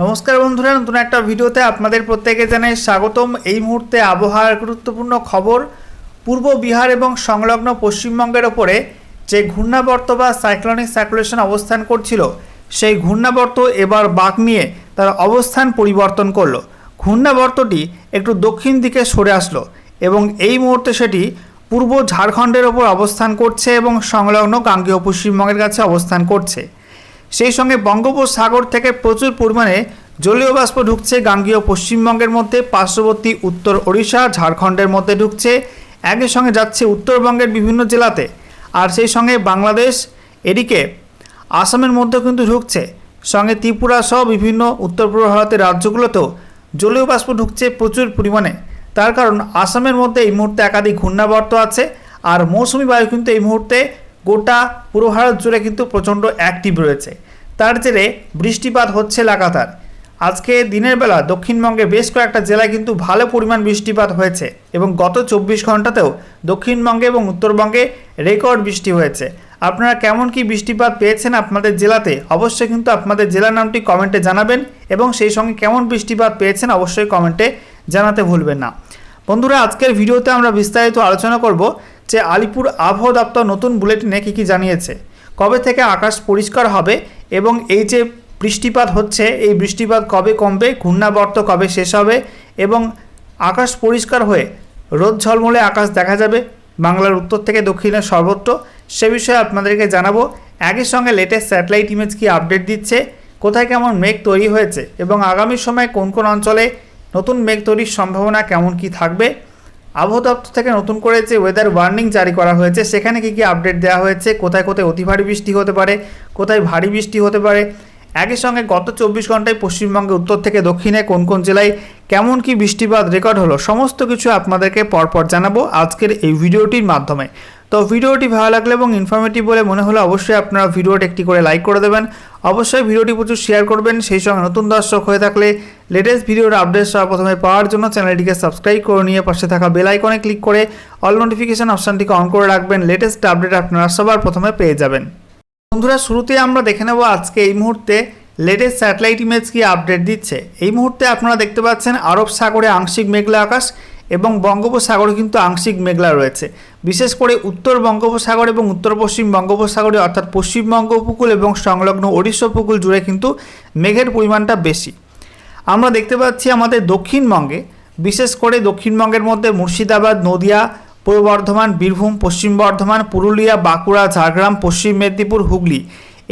নমস্কার বন্ধুরা, নতুন একটা ভিডিওতে আপনাদের প্রত্যেকে জানাই স্বাগতম। এই মুহূর্তে আবহাওয়ার গুরুত্বপূর্ণ খবর, পূর্ব বিহার এবং সংলগ্ন পশ্চিমবঙ্গের ওপরে যে ঘূর্ণাবর্ত বা সাইক্লোনিক সার্কুলেশন অবস্থান করছিল, সেই ঘূর্ণাবর্ত এবার বাঁক নিয়ে তার অবস্থান পরিবর্তন করল। ঘূর্ণাবর্তটি একটু দক্ষিণ দিকে সরে আসলো এবং এই মুহূর্তে সেটি পূর্ব ঝাড়খণ্ডের ওপর অবস্থান করছে এবং সংলগ্ন গাঙ্গেয় পশ্চিমবঙ্গের কাছে অবস্থান করছে। সেই সঙ্গে বঙ্গোপসাগর থেকে প্রচুর পরিমাণে জলীয় বাষ্প ঢুকছে গাঙ্গীয় পশ্চিমবঙ্গের মধ্যে, পার্শ্ববর্তী উত্তর ওড়িশা, ঝাড়খণ্ডের মধ্যে ঢুকছে, একই সঙ্গে যাচ্ছে উত্তরবঙ্গের বিভিন্ন জেলাতে। আর সেই সঙ্গে বাংলাদেশ, এদিকে আসামের মধ্যে কিন্তু ঢুকছে। সঙ্গে ত্রিপুরা সহ বিভিন্ন উত্তর পূর্ব ভারতের রাজ্যগুলোতেও জলীয় বাষ্প ঢুকছে প্রচুর পরিমাণে। তার কারণ আসামের মধ্যে এই মুহূর্তে একাধিক ঘূর্ণাবর্ত আছে, আর মৌসুমি বায়ু কিন্তু এই মুহূর্তে গোটা পূর্ব ভারত জুড়ে কিন্তু প্রচণ্ড অ্যাক্টিভ রয়েছে। তার জেরে বৃষ্টিপাত হচ্ছে লাগাতার। আজকে দিনের বেলা দক্ষিণবঙ্গে বেশ কয়েকটা জেলায় কিন্তু ভালো পরিমাণ বৃষ্টিপাত হয়েছে এবং গত চব্বিশ ঘন্টাতেও দক্ষিণবঙ্গে এবং উত্তরবঙ্গে রেকর্ড বৃষ্টি হয়েছে। আপনারা কেমন কি বৃষ্টিপাত পেয়েছেন আপনাদের জেলাতে? অবশ্যই কিন্তু আপনাদের জেলার নামটি কমেন্টে জানাবেন এবং সেই সঙ্গে কেমন বৃষ্টিপাত পেয়েছেন অবশ্যই কমেন্টে জানাতে ভুলবেন না। বন্ধুরা, আজকের ভিডিওতে আমরা বিস্তারিত আলোচনা করব যে আলিপুর আবহাওয়া দপ্তর নতুন বুলেটিনে কী কী জানিয়েছে। কবে থেকে আকাশ পরিষ্কার হবে এবং এই যে বৃষ্টিপাত হচ্ছে, এই বৃষ্টিপাত কবে কমবে, ঘূর্ণাবর্ত কবে শেষ হবে এবং আকাশ পরিষ্কার হয়ে রোদ ঝলমলে আকাশ দেখা যাবে বাংলার উত্তর থেকে দক্ষিণের সর্বত্র। সে বিষয়ে আপনাদেরকে জানাব, একই সঙ্গে লেটেস্ট স্যাটেলাইট ইমেজ কি আপডেট দিচ্ছে, কোথায় কেমন মেঘ তৈরি হয়েছে এবং আগামী সময়ে কোন কোন অঞ্চলে নতুন মেঘ তৈরির সম্ভাবনা কেমন কি থাকবে। আবহাওয়া দপ্তর থেকে নতুন করে যে ওয়েদার ওয়ার্নিং জারি করা হয়েছে, সেখানে কী কী আপডেট দেওয়া হয়েছে, কোথায় কোথায় অতি ভারী বৃষ্টি হতে পারে, কোথায় ভারী বৃষ্টি হতে পারে, একই সঙ্গে গত চব্বিশ ঘন্টায় পশ্চিমবঙ্গে উত্তর থেকে দক্ষিণে কোন কোন জেলায় কেমন কি বৃষ্টিপাত রেকর্ড হলো, সমস্ত কিছু আপনাদেরকে পরপর জানাব আজকের এই ভিডিওটির মাধ্যমে। তো ভিডিওটি ভালো লাগলে এবং ইনফরমেটিভ বলে মনে হলে অবশ্যই আপনারা ভিডিওটি একটি করে লাইক করে দেবেন। অবশ্যই ভিডিওটি প্রচুর শেয়ার করবেন, সেই সঙ্গে নতুন দর্শক হয়ে থাকলে লেটেস্ট ভিডিওর আপডেট সবার প্রথমে পাওয়ার জন্য চ্যানেলটিকে সাবস্ক্রাইব করে নিয়ে পাশে থাকা বেল আইকনে ক্লিক করে অল নোটিফিকেশন অপশানটিকে অন করে রাখবেন। লেটেস্ট আপডেট আপনারা সবার প্রথমে পেয়ে যাবেন। বন্ধুরা শুরুতে আমরা দেখে নেব আজকে এই মুহূর্তে লেটেস্ট স্যাটেলাইট ইমেজ কি আপডেট দিচ্ছে। এই মুহূর্তে আপনারা দেখতে পাচ্ছেন আরব সাগরে আংশিক মেঘলা আকাশ এবং বঙ্গোপসাগরে কিন্তু আংশিক মেঘলা রয়েছে। বিশেষ করে উত্তর বঙ্গোপসাগর এবং উত্তর পশ্চিম বঙ্গোপসাগরে অর্থাৎ পশ্চিমবঙ্গ উপকূল এবং সংলগ্ন ওড়িশা উপকূল জুড়ে কিন্তু মেঘের পরিমাণটা বেশি। আমরা দেখতে পাচ্ছি আমাদের দক্ষিণবঙ্গে, বিশেষ করে দক্ষিণবঙ্গের মধ্যে মুর্শিদাবাদ, নদিয়া, পূর্ব বর্ধমান, বীরভূম, পশ্চিম বর্ধমান, পুরুলিয়া, বাঁকুড়া, ঝাড়গ্রাম, পশ্চিম মেদিনীপুর, হুগলি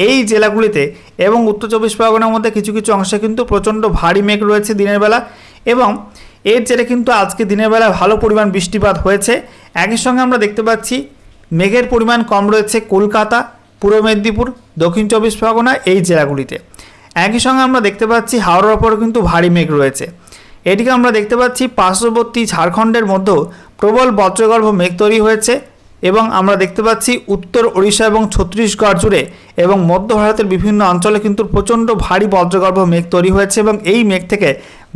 এই জেলাগুলিতে এবং উত্তর চব্বিশ পরগনার মধ্যে কিছু কিছু অংশে কিন্তু প্রচণ্ড ভারী মেঘ রয়েছে দিনের বেলা এবং এর জেরে কিন্তু আজকে দিনের বেলা ভালো পরিমাণ বৃষ্টিপাত হয়েছে। একই সঙ্গে আমরা দেখতে পাচ্ছি মেঘের পরিমাণ কম রয়েছে কলকাতা, পূর্ব মেদিনীপুর, দক্ষিণ চব্বিশ পরগনা এই জেলাগুলিতে। একই সঙ্গে আমরা দেখতে পাচ্ছি হাওড়ার ওপর কিন্তু ভারী মেঘ রয়েছে। এদিকে আমরা দেখতে পাচ্ছি পার্শ্ববর্তী ঝাড়খণ্ডের মধ্যেও প্রবল বজ্রগর্ভ মেঘ তৈরি হয়েছে এবং আমরা দেখতে পাচ্ছি উত্তর ওড়িশা এবং ছত্তিশগড় জুড়ে এবং মধ্য ভারতের বিভিন্ন অঞ্চলে কিন্তু প্রচণ্ড ভারী বজ্রগর্ভ মেঘ তৈরি হয়েছে এবং এই মেঘ থেকে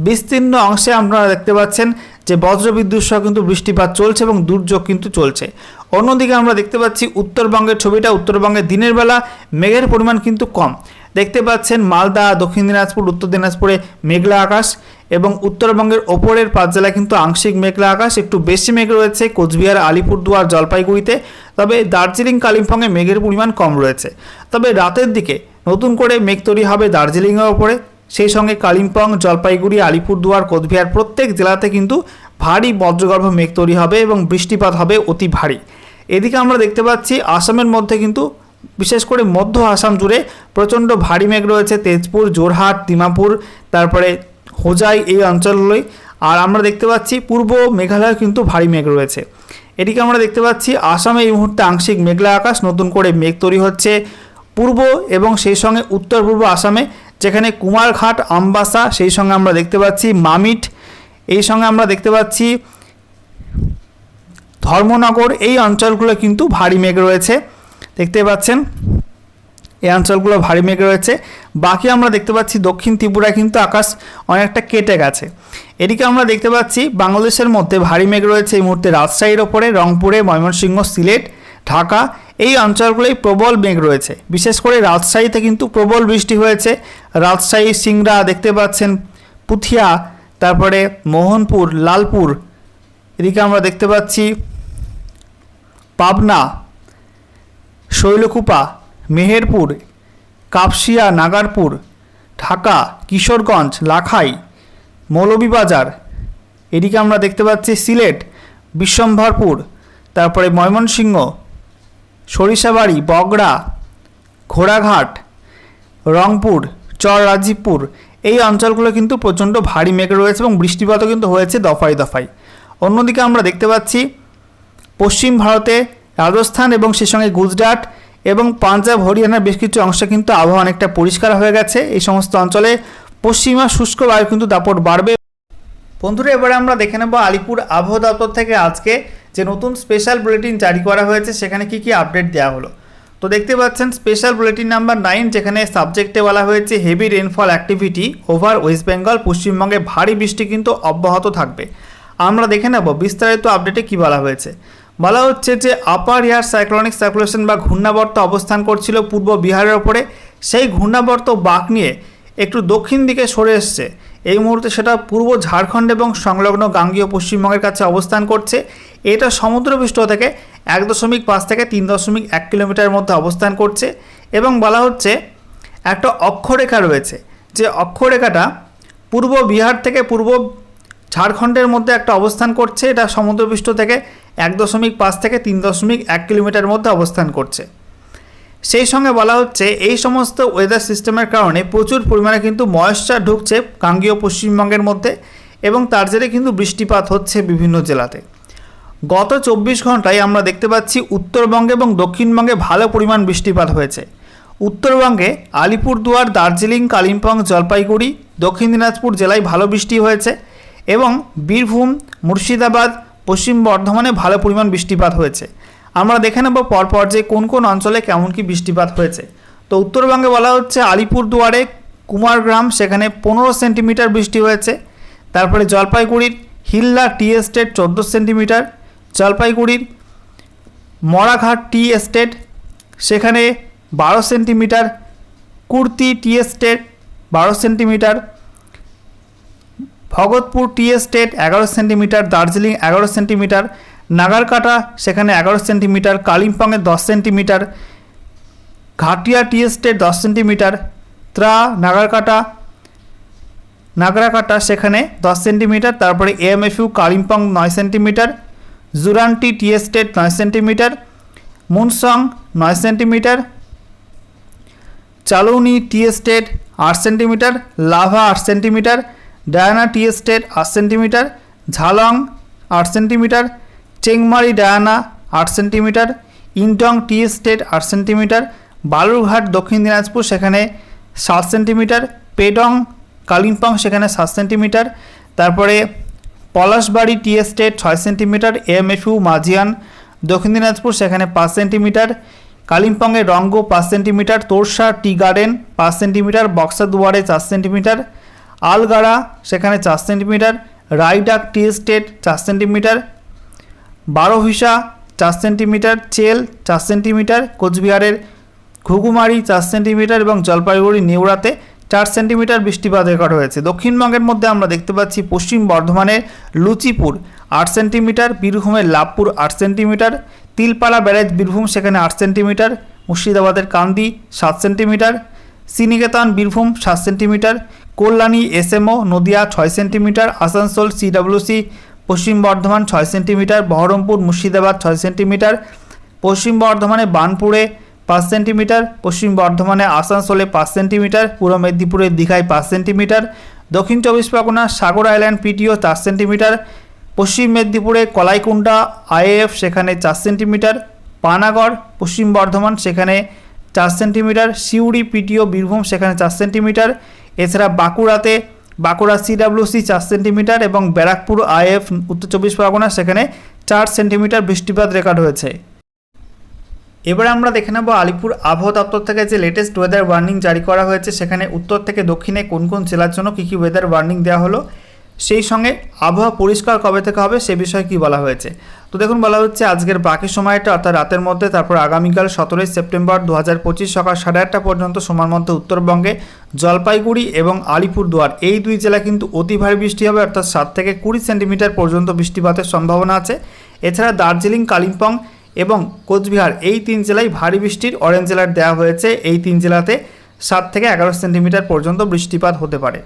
বিস্তীর্ণ অংশে আপনারা দেখতে পাচ্ছেন যে বজ্রবিদ্যুৎ সহ কিন্তু বৃষ্টিপাত চলছে এবং দুর্যোগ কিন্তু চলছে। অন্যদিকে আমরা দেখতে পাচ্ছি উত্তরবঙ্গের ছবিটা উত্তরবঙ্গে দিনের বেলা মেঘের পরিমাণ কিন্তু কম। দেখতে পাচ্ছেন মালদা, দক্ষিণ দিনাজপুর, উত্তর দিনাজপুরে মেঘলা আকাশ এবং উত্তরবঙ্গের ওপরের পাঁচ জেলায় কিন্তু আংশিক মেঘলা আকাশ, একটু বেশি মেঘ রয়েছে কোচবিহার, আলিপুরদুয়ার, জলপাইগুড়িতে, তবে দার্জিলিং, কালিম্পংয়ে মেঘের পরিমাণ কম রয়েছে। তবে রাতের দিকে নতুন করে মেঘ তৈরি হবে দার্জিলিংয়ের ওপরে। সেই সঙ্গে কালিম্পং, জলপাইগুড়ি, আলিপুরদুয়ার, কোচবিহার প্রত্যেক জেলাতে কিন্তু ভারী বজ্রগর্ভ মেঘ তৈরি হবে এবং বৃষ্টিপাত হবে অতি ভারী। এদিকে আমরা দেখতে পাচ্ছি আসামের মধ্যে কিন্তু বিশেষ করে মধ্য আসাম জুড়ে প্রচণ্ড ভারী মেঘ রয়েছে, তেজপুর জোরহাট দিমাপুর তারপরে হোজাই এই অঞ্চলগুলোই। আর আমরা দেখতে পাচ্ছি পূর্ব মেঘালয় কিন্তু ভারী মেঘ রয়েছে। এদিকে আমরা দেখতে পাচ্ছি আসামে এই মুহূর্তে আংশিক মেঘলা আকাশ, নতুন করে মেঘ তৈরি হচ্ছে পূর্ব এবং সেই সঙ্গে উত্তর পূর্ব আসামে, যেখানে কুমারঘাট, আমবাসা, সেই সঙ্গে আমরা দেখতে পাচ্ছি মামিট, এই সঙ্গে আমরা দেখতে পাচ্ছি ধর্মনগর, এই অঞ্চলগুলো কিন্তু ভারী মেঘ রয়েছে। দেখতে পাচ্ছেন? এই অঞ্চলগুলো ভারী মেঘ রয়েছে। বাকি আমরা দেখতে পাচ্ছি দক্ষিণ ত্রিপুরায় কিন্তু আকাশ অনেকটা কেটে গেছে। এদিকে আমরা দেখতে পাচ্ছি বাংলাদেশের মধ্যে ভারী মেঘ রয়েছে এই মুহূর্তে রাজশাহীর ওপরে, রংপুরে, ময়মনসিংহ, সিলেট, ঢাকা। এই অঞ্চলগুলোই প্রবল মেঘ রয়েছে। বিশেষ করে রাজশাহীতে কিন্তু প্রবল বৃষ্টি হয়েছে। রাজশাহী, সিংড়া দেখতে পাচ্ছেন, পুথিয়া, তারপরে মোহনপুর, লালপুর। এদিকে আমরা দেখতে পাচ্ছি পাবনা শৈলকুপা, মেহেরপুর, কাপসিয়া, নাগারপুর, ঢাকা, কিশোরগঞ্জ, লাখাই, মৌলভীবাজার। এদিকে আমরা দেখতে পাচ্ছি সিলেট, বিশ্বম্ভরপুর, তারপরে ময়মনসিংহ, সরিষাবাড়ি, বগড়া, ঘোড়াঘাট, রংপুর চর রাজীবপুর এই অঞ্চলগুলো কিন্তু প্রচণ্ড ভারী মেঘ রয়েছে এবং বৃষ্টিপাতও কিন্তু হয়েছে দফায় দফায়। অন্যদিকে আমরা দেখতে পাচ্ছি পশ্চিম ভারতে রাজস্থান এবং সেই সঙ্গে গুজরাট এবং পাঞ্জাব, হরিয়ানার বেশ কিছু অংশে কিন্তু আবহাওয়া অনেকটা পরিষ্কার হয়ে গেছে। এই সমস্ত অঞ্চলে পশ্চিমা শুষ্ক বায়ু কিন্তু দাপট বাড়বে। বন্ধুরা, এবারে আমরা দেখে নেব আলিপুর আবহাওয়া দপ্তর থেকে আজকে যে নতুন স্পেশাল বুলেটিন জারি করা হয়েছে, সেখানে কি কি আপডেট দেওয়া হলো। তো দেখতে পাচ্ছেন স্পেশাল বুলেটিন নাম্বার নাইন যেখানে সাবজেক্টে বলা হয়েছে heavy rainfall activity over West Bengal পশ্চিমবঙ্গে ভারী বৃষ্টি কিন্তু অব্যাহত থাকবে। আমরা দেখে নেব বিস্তারিত আপডেটে কি বলা হয়েছে। বলা হচ্ছে যে আপার এয়ার সাইক্লোনিক সার্কুলেশন বা ঘূর্ণাবর্ত অবস্থান করছিল পূর্ব বিহারের ওপরে। সেই ঘূর্ণাবর্ত বাঁক নিয়ে একটু দক্ষিণ দিকে সরে এসছে। এই মুহূর্তে সেটা পূর্ব ঝাড়খণ্ড এবং সংলগ্ন গাঙ্গীয় পশ্চিমবঙ্গের কাছে অবস্থান করছে। এটা সমুদ্রপৃষ্ঠ থেকে এক দশমিক পাঁচ থেকে তিন দশমিক এক কিলোমিটারের মধ্যে অবস্থান করছে এবং বলা হচ্ছে একটা অক্ষরেখা রয়েছে। যে অক্ষরেখাটা পূর্ব বিহার থেকে পূর্ব ঝাড়খণ্ডের মধ্যে একটা অবস্থান করছে। এটা সমুদ্রপৃষ্ঠ থেকে এক দশমিক পাঁচ থেকে তিন দশমিক এক কিলোমিটার মধ্যে অবস্থান করছে। সেই সঙ্গে বলা হচ্ছে, এই সমস্ত ওয়েদার সিস্টেমের কারণে প্রচুর পরিমাণে কিন্তু ময়েশ্চার ঢুকছে গাঙ্গীয় পশ্চিমবঙ্গের মধ্যে এবং তার জেরে কিন্তু বৃষ্টিপাত হচ্ছে বিভিন্ন জেলাতে। গত চব্বিশ ঘন্টায় আমরা দেখতে পাচ্ছি, উত্তরবঙ্গে এবং দক্ষিণবঙ্গে ভালো পরিমাণ বৃষ্টিপাত হয়েছে। উত্তরবঙ্গে আলিপুরদুয়ার, দার্জিলিং, কালিম্পং, জলপাইগুড়ি, দক্ষিণ দিনাজপুর জেলায় ভালো বৃষ্টি হয়েছে এবং বীরভূম, মুর্শিদাবাদ পশ্চিম বর্ধমানে ভালো পরিমাণ বৃষ্টিপাত হয়েছে। আমরা দেখে নেব পরপর যে কোন কোন অঞ্চলে কেমন কি বৃষ্টিপাত হয়েছে। তো উত্তরবঙ্গে বলা হচ্ছে আলিপুরদুয়ারে কুমারগ্রাম সেখানে পনেরো সেন্টিমিটার বৃষ্টি হয়েছে। তারপরে জলপাইগুড়ির হিল্লা টি এস্টেট চোদ্দ সেন্টিমিটার, জলপাইগুড়ির মরাঘাট টি এস্টেট, সেখানে বারো সেন্টিমিটার, কুর্তি টি এস্টেট বারো সেন্টিমিটার ভগতপুর টি এস্টেট এগারো সেন্টিমিটার, দার্জিলিং এগারো সেন্টিমিটার, নাগারকাটা সেখানে এগারো সেন্টিমিটার, কালিম্পংয়ে দশ সেন্টিমিটার, ঘাটিয়া টি এস্টেট দশ সেন্টিমিটার, ত্রা, নাগারকাটা, নাগরাকাটা সেখানে দশ সেন্টিমিটার, তারপরে এএমএফইউ কালিম্পং নয় সেন্টিমিটার, জুরান্টি টি এস্টেট নয় সেন্টিমিটার, মুনসং নয় সেন্টিমিটার, চালৌনি টি এস্টেট আট সেন্টিমিটার, লাভা আট সেন্টিমিটার ডায়ানা টি এস্টেট আট সেন্টিমিটার, ঝালং আট সেন্টিমিটার, চেংমারি ডায়ানা আট সেন্টিমিটার, ইনটং টি এস্টেট আট সেন্টিমিটার, বালুরঘাট দক্ষিণ দিনাজপুর সেখানে সাত সেন্টিমিটার, পেডং কালিম্পং সেখানে সাত সেন্টিমিটার, তারপরে পলাশবাড়ি টি এস্টেট ছয় সেন্টিমিটার, এমএফইউ মাঝিয়ান দক্ষিণ দিনাজপুর সেখানে পাঁচ সেন্টিমিটার কালিম্পংয়ের রঙ্গ পাঁচ সেন্টিমিটার, তোরসা টি গার্ডেন পাঁচ সেন্টিমিটার বক্সা দুয়ারে চার সেন্টিমিটার আলগাড়া, সেখানে চার সেন্টিমিটার। রাইডাক টি এস্টেট চার সেন্টিমিটার। বারোভিসা চার সেন্টিমিটার। চেল, চার সেন্টিমিটার। কোচবিহারের ঘুঘুমারি, চার সেন্টিমিটার এবং জলপাইগুড়ি নেউড়াতে চার সেন্টিমিটার বৃষ্টিপাত রেকর্ড হয়েছে। দক্ষিণবঙ্গের মধ্যে আমরা দেখতে পাচ্ছি পশ্চিম বর্ধমানের লুচিপুর, আট সেন্টিমিটার। বীরভূমের লাভপুর আট সেন্টিমিটার। তিলপাড়া ব্যারেজ, বীরভূম, সেখানে আট সেন্টিমিটার। মুর্শিদাবাদের কান্দি, সাত সেন্টিমিটার। শ্রীনিকেতন, বীরভূম, সাত সেন্টিমিটার। কল্যাণী, এসএমও, নদিয়া ছয় সেন্টিমিটার, আসানসোল সিডাব্লিউসি পশ্চিম বর্ধমান ছয় সেন্টিমিটার, বহরমপুর মুর্শিদাবাদ ছয় সেন্টিমিটার, পশ্চিম বর্ধমানে বানপুরে পাঁচ সেন্টিমিটার, পশ্চিম বর্ধমানে আসানসোলে পাঁচ সেন্টিমিটার, পূর্ব মেদিনীপুরের দীঘায় পাঁচ সেন্টিমিটার, দক্ষিণ চব্বিশ পরগনা সাগর আইল্যান্ড পিটিও চার সেন্টিমিটার, পশ্চিম মেদিনীপুরে কলাইকুণ্ডা আইএফ সেখানে চার সেন্টিমিটার, পানাগড়, পশ্চিম বর্ধমান সেখানে চার সেন্টিমিটার, সিউড়ি পিটিও বীরভূম সেখানে চার সেন্টিমিটার এছাড়া বাঁকুড়াতে বাঁকুড়া সিডাব্লিউসি চার সেন্টিমিটার এবং ব্যারাকপুর আইএফ উত্তর চব্বিশ পরগনা সেখানে চার সেন্টিমিটার বৃষ্টিপাত রেকর্ড হয়েছে। এবারে আমরা দেখে নেব আলিপুর আবহাওয়া দপ্তর থেকে যে লেটেস্ট ওয়েদার ওয়ার্নিং জারি করা হয়েছে, সেখানে উত্তর থেকে দক্ষিণে কোন কোন জেলার জন্য কী কী ওয়েদার ওয়ার্নিং দেওয়া হলো, সেই সঙ্গে আবহাওয়া পরিষ্কার কবে থেকে হবে সে বিষয়ে কী বলা হয়েছে। তো দেখুন, বলা হচ্ছে আজকের বাকি সময়টা অর্থাৎ রাতের মধ্যে, তারপর আগামীকাল সতেরোই সেপ্টেম্বর দু হাজার পঁচিশ সকাল সাড়ে আটটা পর্যন্ত সময়ের মধ্যে উত্তরবঙ্গে জলপাইগুড়ি এবং আলিপুরদুয়ার, এই দুই জেলা কিন্তু অতি ভারী বৃষ্টি হবে, অর্থাৎ সাত থেকে কুড়ি সেন্টিমিটার পর্যন্ত বৃষ্টিপাতের সম্ভাবনা আছে। এছাড়া দার্জিলিং, কালিম্পং এবং কোচবিহার, এই তিন জেলায় ভারী বৃষ্টির অরেঞ্জ অ্যালার্ট দেওয়া হয়েছে। এই তিন জেলাতে সাত থেকে এগারো সেন্টিমিটার পর্যন্ত বৃষ্টিপাত হতে পারে।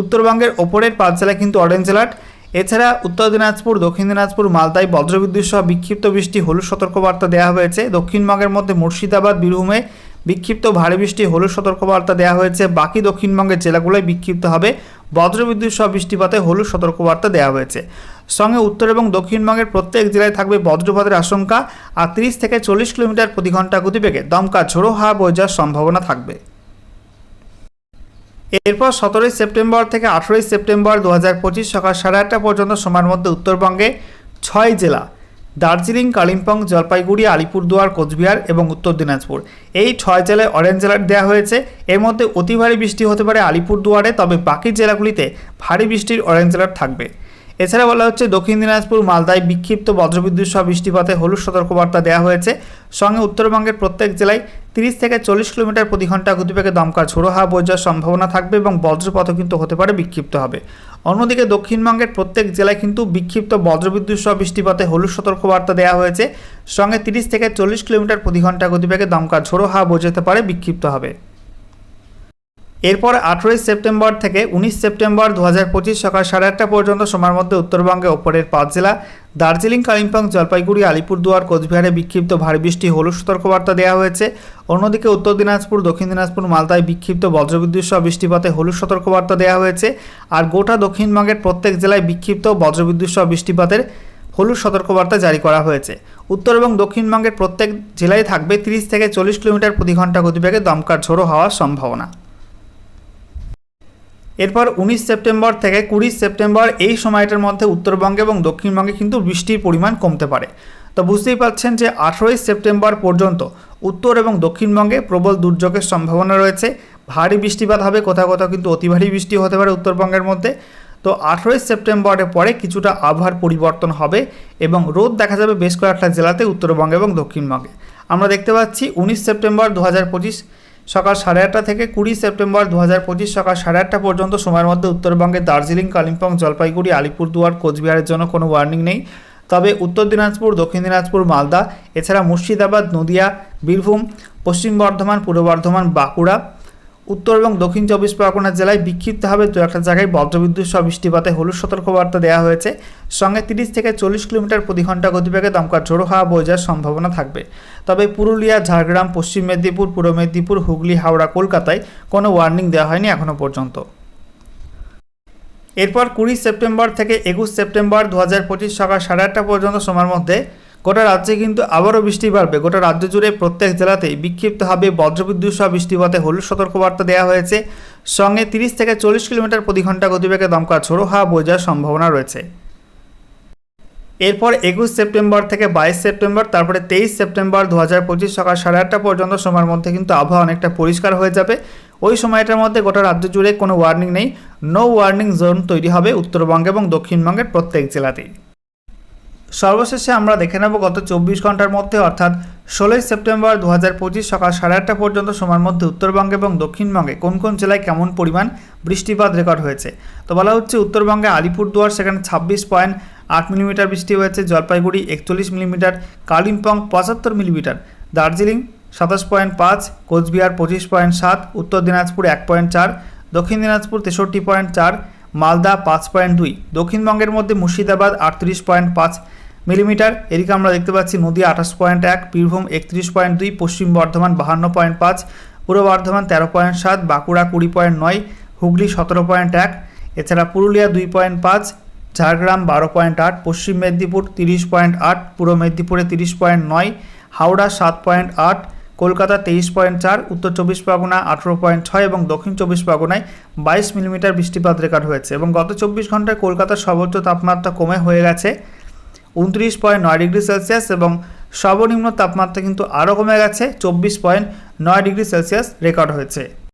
উত্তরবঙ্গের ওপরের পাঁচ জেলায় কিন্তু অরেঞ্জ অ্যালার্ট। এছাড়া উত্তর দিনাজপুর, দক্ষিণ দিনাজপুর, মালদায় বজ্রবিদ্যুৎ সহ বিক্ষিপ্ত বৃষ্টি, হলুদ সতর্কবার্তা দেওয়া হয়েছে। দক্ষিণবঙ্গের মধ্যে মুর্শিদাবাদ, বীরভূমে বিক্ষিপ্ত ভারী বৃষ্টি, হলুদ সতর্কবার্তা দেওয়া হয়েছে। বাকি দক্ষিণবঙ্গের জেলাগুলোয় বিক্ষিপ্ত হবে বজ্রবিদ্যুৎ সহ বৃষ্টিপাতে হলুদ সতর্কবার্তা দেওয়া হয়েছে। সঙ্গে উত্তর এবং দক্ষিণবঙ্গের প্রত্যেক জেলায় থাকবে বজ্রপাতের আশঙ্কা। আর তিরিশ থেকে চল্লিশ কিলোমিটার প্রতি ঘণ্টা গতিবেগে দমকা ঝোড়ো হাওয়া বয়ে যাওয়ার সম্ভাবনা থাকবে। এরপর সতেরোই সেপ্টেম্বর থেকে আঠেরোই সেপ্টেম্বর দু হাজার পঁচিশ সকাল সাড়ে আটটা পর্যন্ত সময়ের মধ্যে উত্তরবঙ্গে ছয় জেলা, দার্জিলিং, কালিম্পং, জলপাইগুড়ি, আলিপুরদুয়ার, কোচবিহার এবং উত্তর দিনাজপুর। এই ছয় জেলায় অরেঞ্জ অ্যালার্ট দেওয়া হয়েছে। এর মধ্যে অতি ভারী বৃষ্টি হতে পারে আলিপুরদুয়ারে, তবে বাকি জেলাগুলিতে ভারী বৃষ্টির অরেঞ্জ অ্যালার্ট থাকবে। এছাড়া বলা হচ্ছে, দক্ষিণ দিনাজপুর, মালদায় বিক্ষিপ্ত বজ্রবিদ্যুৎ সহ বৃষ্টিপাতে হলুদ সতর্কবার্তা দেওয়া হয়েছে। সঙ্গে উত্তরবঙ্গের প্রত্যেক জেলায় তিরিশ থেকে চল্লিশ কিলোমিটার প্রতি ঘণ্টা গতিবেগে দমকা ঝোড়ো হাওয়া যাওয়ার সম্ভাবনা থাকবে এবং বজ্রপাতও কিন্তু হতে পারে বিক্ষিপ্ত হবে। অন্যদিকে দক্ষিণবঙ্গের প্রত্যেক জেলায় কিন্তু বিক্ষিপ্ত বজ্রবিদ্যুৎ সহ বৃষ্টিপাতে হলুদ সতর্কবার্তা দেওয়া হয়েছে। সঙ্গে তিরিশ থেকে চল্লিশ কিলোমিটার প্রতি ঘণ্টা গতিবেগে দমকা ঝোড়ো হাওয়া বয়ে যেতে পারে, বিক্ষিপ্ত হবে। এরপর আঠেরোই সেপ্টেম্বর থেকে উনিশ সেপ্টেম্বর দু হাজার পঁচিশ সকাল সাড়ে আটটা পর্যন্ত সময়ের মধ্যে উত্তরবঙ্গে ওপরের পাঁচ জেলা, দার্জিলিং, কালিম্পং, জলপাইগুড়ি, আলিপুরদুয়ার, কোচবিহারে বিক্ষিপ্ত ভারী বৃষ্টি, হলুদ সতর্কবার্তা দেওয়া হয়েছে। অন্যদিকে উত্তর দিনাজপুর, দক্ষিণ দিনাজপুর, মালদায় বিক্ষিপ্ত বজ্রবিদ্যুৎ সহ বৃষ্টিপাতে হলুদ সতর্কবার্তা দেওয়া হয়েছে আর গোটা দক্ষিণবঙ্গের প্রত্যেক জেলায় বিক্ষিপ্ত বজ্রবিদ্যুৎ সহ বৃষ্টিপাতের হলুদ সতর্কবার্তা জারি করা হয়েছে। উত্তর এবং দক্ষিণবঙ্গের প্রত্যেক জেলায় থাকবে তিরিশ থেকে চল্লিশ কিলোমিটার প্রতি ঘণ্টা গতিবেগে দমকার ঝোড়ো হওয়ার সম্ভাবনা। এরপর উনিশ সেপ্টেম্বর থেকে কুড়ি সেপ্টেম্বর এই সময়টার মধ্যে উত্তরবঙ্গে এবং দক্ষিণবঙ্গে কিন্তু বৃষ্টির পরিমাণ কমতে পারে। তো বুঝতেই পারছেন যে আঠেরোই সেপ্টেম্বর পর্যন্ত উত্তর এবং দক্ষিণবঙ্গে প্রবল দুর্যোগের সম্ভাবনা রয়েছে। ভারী বৃষ্টিপাত হবে, কোথাও কোথাও কিন্তু অতি ভারী বৃষ্টি হতে পারে উত্তরবঙ্গের মধ্যে। তো আঠেরোই সেপ্টেম্বরের পরে কিছুটা আবহাওয়ার পরিবর্তন হবে এবং রোদ দেখা যাবে বেশ কয়েকটা জেলাতে, উত্তরবঙ্গে এবং দক্ষিণবঙ্গে। আমরা দেখতে পাচ্ছি উনিশ সেপ্টেম্বর দু হাজার পঁচিশ সকাল সাড়ে আটটা থেকে কুড়ি সেপ্টেম্বর দু হাজার পঁচিশ সকাল সাড়ে আটটা পর্যন্ত। সময়ের মধ্যে উত্তরবঙ্গের দার্জিলিং, কালিম্পং, জলপাইগুড়ি, আলিপুরদুয়ার, কোচবিহারের জন্য কোনো ওয়ার্নিং নেই। তবে উত্তর দিনাজপুর, দক্ষিণ দিনাজপুর, মালদা, এছাড়া মুর্শিদাবাদ, নদিয়া, বীরভূম, পশ্চিম বর্ধমান, পূর্ব বর্ধমান, বাঁকুড়া উত্তর এবং দক্ষিণ চব্বিশ পরগনা জেলায় বিক্ষিপ্তভাবে দু একটা জায়গায় বজ্রবিদ্যুৎ সহ বৃষ্টিপাতে হলুদ সতর্কবার্তা দেওয়া হয়েছে। সঙ্গে তিরিশ থেকে চল্লিশ কিলোমিটার প্রতি ঘণ্টা গতিবেগে দমকা ঝোড়ো হাওয়া বয়ে যাওয়ার সম্ভাবনা থাকবে। তবে পুরুলিয়া, ঝাড়গ্রাম, পশ্চিম মেদিনীপুর, পূর্ব মেদিনীপুর, হুগলি, হাওড়া, কলকাতায় কোনো ওয়ার্নিং দেওয়া হয়নি এখনও পর্যন্ত। এরপর কুড়ি সেপ্টেম্বর থেকে একুশ সেপ্টেম্বর দু হাজার পঁচিশ সকাল সাড়ে আটটা পর্যন্ত সময়ের মধ্যে গোটা রাজ্যে কিন্তু আবারও বৃষ্টি বাড়বে। গোটা রাজ্য জুড়ে প্রত্যেক জেলাতেই বিক্ষিপ্তভাবে বজ্রবিদ্যুৎ সহ বৃষ্টিপাতে হলুদ সতর্কবার্তা দেওয়া হয়েছে। সঙ্গে তিরিশ থেকে চল্লিশ কিলোমিটার প্রতি ঘণ্টা গতিবেগে দমকা ঝোড়ো হাওয়া যাওয়ার সম্ভাবনা রয়েছে। এরপর একুশ সেপ্টেম্বর থেকে বাইশ সেপ্টেম্বর, তারপরে তেইশ সেপ্টেম্বর দু হাজার পঁচিশ সকাল সাড়ে আটটা পর্যন্ত সময়ের মধ্যে কিন্তু আবহাওয়া অনেকটা পরিষ্কার হয়ে যাবে। ওই সময়টার মধ্যে গোটা রাজ্য জুড়ে কোনো ওয়ার্নিং নেই। নো ওয়ার্নিং জোন তৈরি হবে উত্তরবঙ্গে এবং দক্ষিণবঙ্গের প্রত্যেক জেলাতেই। সর্বশেষে আমরা দেখে নেব গত চব্বিশ ঘণ্টার মধ্যে, অর্থাৎ ষোলোই সেপ্টেম্বর দু হাজার পঁচিশ সকাল সাড়ে আটটা পর্যন্ত সময়ের মধ্যে উত্তরবঙ্গে এবং দক্ষিণবঙ্গে কোন কোন জেলায় কেমন পরিমাণ বৃষ্টিপাত রেকর্ড হয়েছে? তো বলা হচ্ছে উত্তরবঙ্গে আলিপুরদুয়ার, সেখানে ছাব্বিশ পয়েন্ট আট মিলিমিটার বৃষ্টি হয়েছে, জলপাইগুড়ি একচল্লিশ মিলিমিটার, কালিম্পং পঁচাত্তর মিলিমিটার, দার্জিলিং সাতাশ পয়েন্ট পাঁচ, কোচবিহার পঁচিশ পয়েন্ট সাত, উত্তর দিনাজপুর এক পয়েন্ট চার, দক্ষিণ দিনাজপুর তেষট্টি পয়েন্ট চার, মালদা পাঁচ পয়েন্ট দুই, দক্ষিণবঙ্গের মধ্যে মুর্শিদাবাদ আটত্রিশ পয়েন্ট পাঁচ মিলিমিটার। এদিকে আমরা দেখতে পাচ্ছি নদী আঠাশ পয়েন্ট এক, বীরভূম একত্রিশ পয়েন্ট দুই, পশ্চিম বর্ধমান বাহান্ন পয়েন্ট পাঁচ, পূর্ব বর্ধমান তেরো পয়েন্ট সাত, বাঁকুড়া কুড়ি পয়েন্ট নয়, হুগলি সতেরো পয়েন্ট এক। এছাড়া পুরুলিয়া দুই পয়েন্ট পাঁচ, ঝাড়গ্রাম বারো পয়েন্ট আট, পশ্চিম মেদিনীপুর তিরিশ পয়েন্ট আট, পূর্ব মেদিনীপুরে তিরিশ পয়েন্ট নয়, হাওড়া সাত পয়েন্ট আট, কলকাতা তেইশ পয়েন্ট চার, উত্তর চব্বিশ পরগনা আঠেরো পয়েন্ট ছয় এবং দক্ষিণ চব্বিশ পরগনায় বাইশ মিলিমিটার বৃষ্টিপাত রেকর্ড হয়েছে এবং গত চব্বিশ ঘন্টায় কলকাতার সর্বোচ্চ তাপমাত্রা কমে হয়ে গেছে। উনত্রিশ পয়েন্ট নয় ডিগ্রি সেলসিয়াস এবং সর্বনিম্ন তাপমাত্রা কিন্তু আরও কমে গেছে, চব্বিশ পয়েন্ট নয় ডিগ্রি সেলসিয়াস রেকর্ড হয়েছে।